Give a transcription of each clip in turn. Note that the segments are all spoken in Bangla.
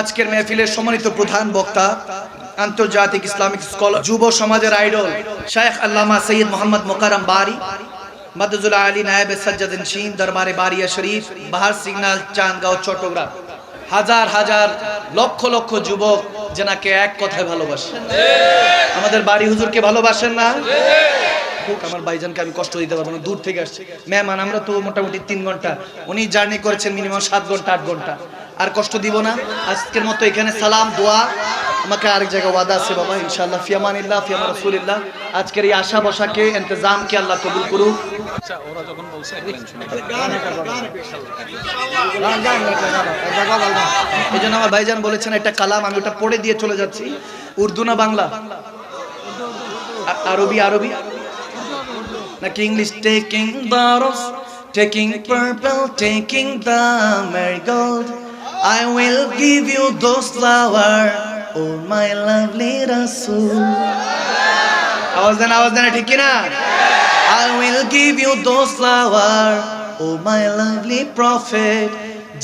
আজকের মেহফিলের সম্মানিত প্রধান বক্তা, আন্তর্জাতিক ইসলামিক স্কলার, যুব সমাজের আইডল শেখ আল্লামা সৈয়দ মোহাম্মদ মোকারম বারি, মাদুজুল আলী নায়েব সজ্জাদিন শিন, দরবারে বারিয়া শরীফ, বাহার সিগন্যাল চাঁদগাঁও চট্টগ্রাম। হাজার হাজার, লক্ষ লক্ষ যুবক যেনাকে এক কথায় ভালোবাসে। আমাদের বাড়ি হুজুরকে ভালোবাসেন না? আমার ভাইজানকে আমি কষ্ট দিতে পারব না, দূর থেকে আসছে। মেহমান আমরা তো মোটামুটি তিন ঘণ্টা, উনি জার্নি করেছেন মিনিমাম সাত ঘণ্টা, আট ঘণ্টা। আর কষ্ট দিব না। আজকের মতো এখানে সালাম দোয়া। আমাকে আরেক জায়গায় ওয়াদা আছে বাবা ইনশাআল্লাহ। ফিয়ামানিল্লাহ ফিয়ামা রসুলিল্লাহ। আজকের এই আশা বসাকে ইন্তজামকে আল্লাহ কবুল করুক। আচ্ছা ওরা যখন বলছে এই জন্য আমার ভাইজান বলেছেন একটা কালাম আমি ওটা পড়ে দিয়ে চলে যাচ্ছি। উর্দু না বাংলা? আরবি আরবি? নাকি English? Taking bars taking purple taking the marigold I will give you those flower oh my lovely rasul আওয়াজ দেন আওয়াজ দেন ঠিক কি না I will give you those flower oh my lovely prophet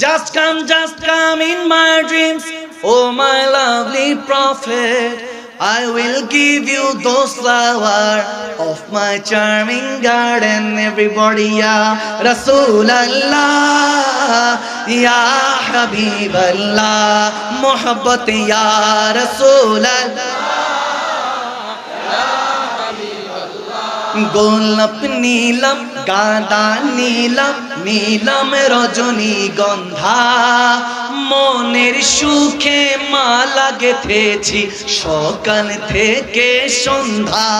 just come just come in my dreams oh my lovely prophet I will give you those flower of my charming garden everybody ya Rasulallah ya Habiballah mohabbat ya Rasulallah গোলাপ নীলম গাঁদা নীলম নীলম রজনী গন্ধা। মনের সুখে মালা গেথেছি সকাল থেকে সন্ধ্যা।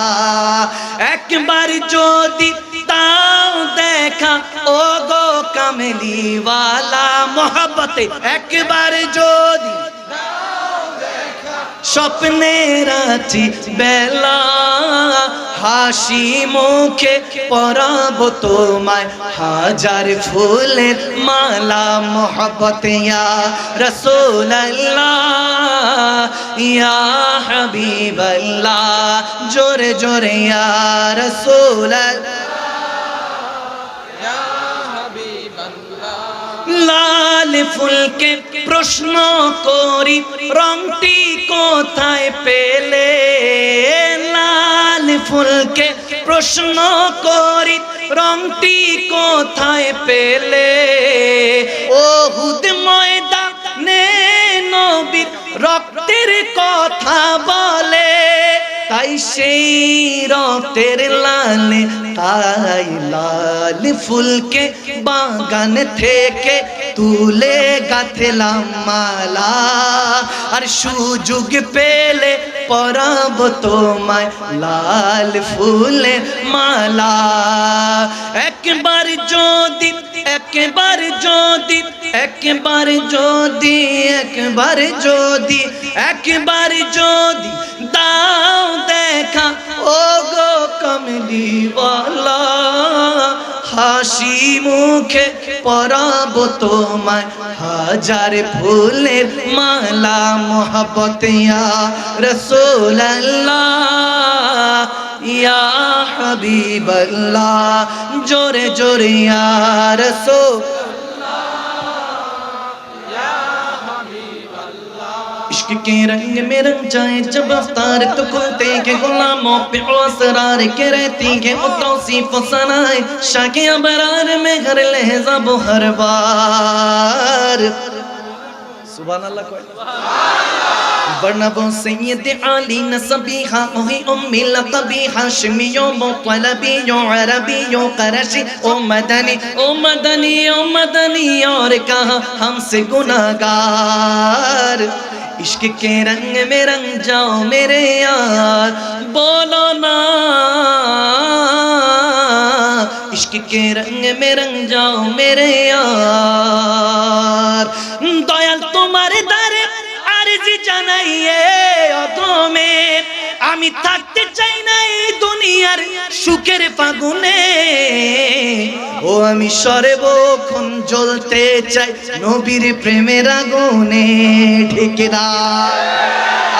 একবার যদি তাও দেখা ও গো কামলিওয়ালা মোহাব্বতে, একবার যদি স্বপ্নের আছি বেলা হাসি মুখে পরাব তোমায়। হাজার ফুলের মালা মোহব্বত, ইয়া রসুল্লাহ ইয়া জোরে জোরে রসুল্লাহ লাল ফুলকে প্রশ্ন করি, রংটি কোথায় পেলে? ফুলকে প্রশ্ন করি, রংটি কোথায় পেলে? ও হুদ ময়দা নে নবীর রক্তের কথা বলে, তাই সেই রক্তের লালে, তাই লাল ফুলকে বাগান থেকে তুলে গাথলাম মালা। আর সুযোগ পেলে পরাব তোমায় লাল ফুলে মালা। একবার যদি একবার যদি একবার যদি একবার যদি একবার যদি দাও দেখা ও গো কমলিওয়ালা মুখে পরাব তোমায়। হাজার ফুলের মালা মোহব্বত, ইয়া রসুল্লাহ ইয়া হাবিবাল্লাহ। জোরে জোরে, ইয়া রসুল عشق کے رنگ میں رنگ جائے جب افتار تو کھلتے کے غلاموں پہ اسرار کے رہتی کے توصیف و سنائے شاہ کے ابرار میں ہر لہجہ بہر بار۔ سبحان اللہ کوئی۔ ورنہ وہ سید عالی نصبیحہ اوہی امی لقبی ہاشمیوں مطلبیوں، عربیوں قرشی او مدنی او مدنی او مدنی، اور کہاں ہم سے گناہگار۔ عشق کے رنگ میں رنگ جاؤ میرے یار بولو نا۔ عشق کے رنگ میں رنگ جاؤ میرے یار۔ دویل تمہارے در عرض جانائیے میں আমি থাকতে চাই না এই দুনিয়ার সুখের ফাগুনে। ও আমি সর্বক্ষণ জ্বলতে চাই নবীর প্রেমের আগুনে। ঠিক না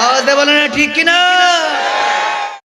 আওয়াজ বলো না, ঠিক না